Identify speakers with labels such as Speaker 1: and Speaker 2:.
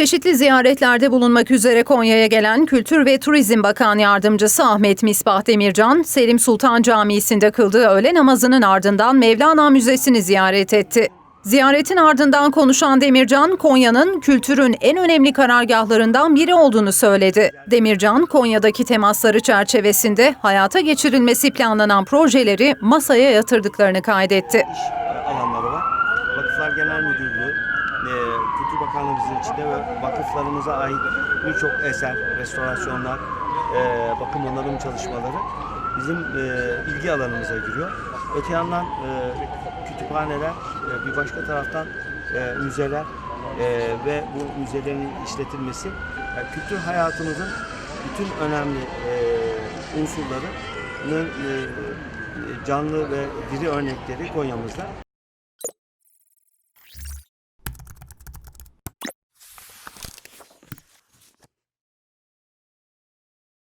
Speaker 1: Çeşitli ziyaretlerde bulunmak üzere Konya'ya gelen Kültür ve Turizm Bakan Yardımcısı Ahmet Misbah Demircan, Selim Sultan Camii'sinde kıldığı öğle namazının ardından Mevlana Müzesi'ni ziyaret etti. Ziyaretin ardından konuşan Demircan, Konya'nın kültürün en önemli karargahlarından biri olduğunu söyledi. Demircan, Konya'daki temasları çerçevesinde hayata geçirilmesi planlanan projeleri masaya yatırdıklarını kaydetti.
Speaker 2: iş alanları var. Vakıflar Genel Müdürlüğü, Kültür Bakanlığımızın içinde ve vakıflarımıza ait birçok eser, restorasyonlar, e, bakım onarım çalışmaları bizim e, ilgi alanımıza giriyor. Öte yandan e, kütüphaneler, e, bir başka taraftan e, müzeler e, ve bu müzelerin işletilmesi yani kültür hayatımızın bütün önemli e, unsurlarının e, canlı ve diri örnekleri Konya'mızda.